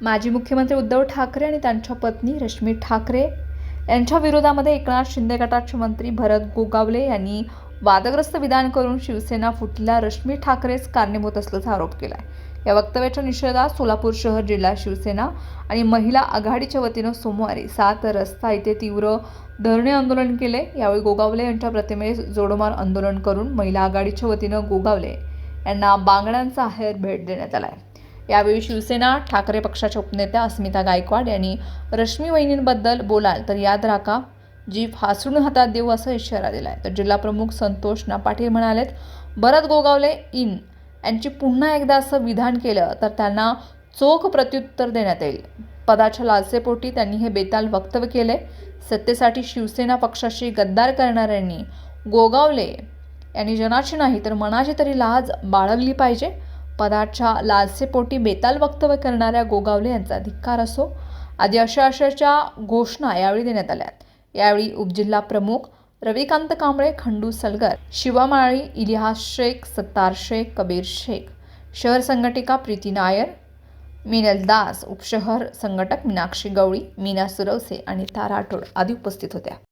माजी मुख्यमंत्री उद्धव ठाकरे आणि त्यांच्या पत्नी रश्मी ठाकरे. यांच्या विरोधामध्ये एकनाथ शिंदे गटाचे मंत्री भरत गोगावले यांनी वादग्रस्त विधान करून शिवसेना फुटल्या रश्मी ठाकरेच कारणीभूत असल्याचा आरोप केला या वक्तव्याच्या निषेधात सोलापूर शहर जिल्हा शिवसेना आणि महिला आघाडीच्या वतीनं सोमवारी सात रस्ता इथे तीव्र धरणे आंदोलन केले. यावेळी गोगावले यांच्या प्रतिमेस जोडमार आंदोलन करून महिला आघाडीच्या वतीनं गोगावले यांना बांगड्यांचा आहेर भेट देण्यात आला आहे यावेळी शिवसेना ठाकरे पक्षाच्या उपनेत्या अस्मिता गायकवाड यांनी रश्मी वहिनींबद्दल बोलाल तर याद राखा जी फासून हातात देऊ असा इशारा दिला आहे तर जिल्हा प्रमुख संतोष नापाटील म्हणालेत भरत गोगावले इन. यांची पुन्हा एकदा असं विधान केलं तर त्यांना चोख प्रत्युत्तर देण्यात येईल. पदाच्या लालसेपोटी त्यांनी हे बेताल वक्तव्य केले. सत्तेसाठी शिवसेना पक्षाशी गद्दार करणाऱ्यांनी गोगावले यांनी जनाची नाही तर मनाची तरी लाज बाळगली पाहिजे. पदाच्या लालसेपोटी बेताल वक्तव्य करणाऱ्या गोगावले यांचा धिक्कार असो आदी अशा अशाच्या घोषणा यावेळी देण्यात आल्या यावेळी उपजिल्हा प्रमुख रविकांत कांबळे खंडू सलगर शिवामाळी इलिहास शेख सत्तार शेख कबीर शेख शहर संघटिका प्रीती नायर मिनल दास उपशहर संघटक मीनाक्षी गवळी मीना सुरवसे आणि तारा आठोड आदी उपस्थित होत्या.